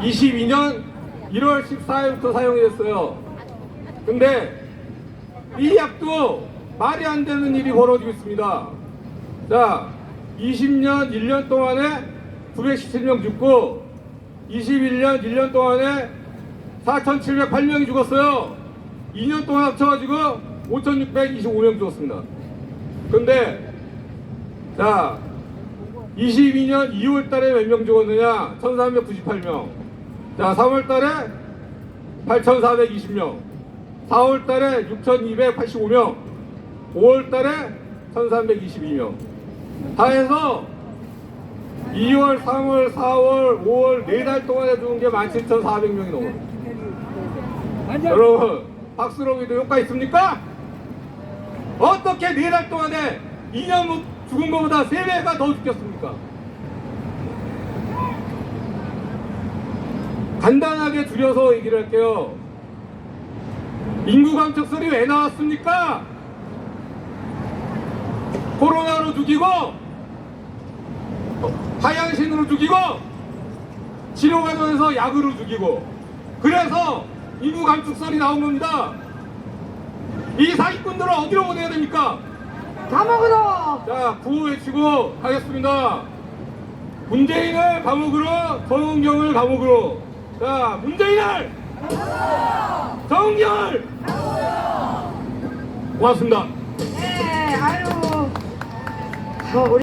22년 1월 14일부터 사용이 됐어요. 근데 이 약도 말이 안 되는 일이 벌어지고 있습니다. 자, 20년 1년 동안에 917명 죽고 21년 1년 동안에 4,708명이 죽었어요. 2년 동안 합쳐가지고 5,625명 죽었습니다. 근데 자 22년 2월 달에 몇 명 죽었느냐? 1,398명. 자, 3월 달에 8,420명. 4월 달에 6,285명. 5월 달에 1,322명. 다 해서 2월, 3월, 4월, 5월 네달 동안에 죽은 게 17,400명이 넘어요. 여러분, 박수롱이도 효과 있습니까? 어떻게 네달 동안에 2년 못 죽은 것보다 3배가 더 죽겠습니까? 간단하게 줄여서 얘기를 할게요. 인구 감축설이 왜 나왔습니까? 코로나로 죽이고, 하양신으로 죽이고, 치료 과정에서 약으로 죽이고, 그래서 인구 감축설이 나온 겁니다. 이 사기꾼들을 어디로 보내야 됩니까? 감옥으로 자, 구호 외치고 하겠습니다. 문재인을 감옥으로, 정은경을 감옥으로. 자, 문재인을! 정은경을! 고맙습니다. 네 아유 저 우리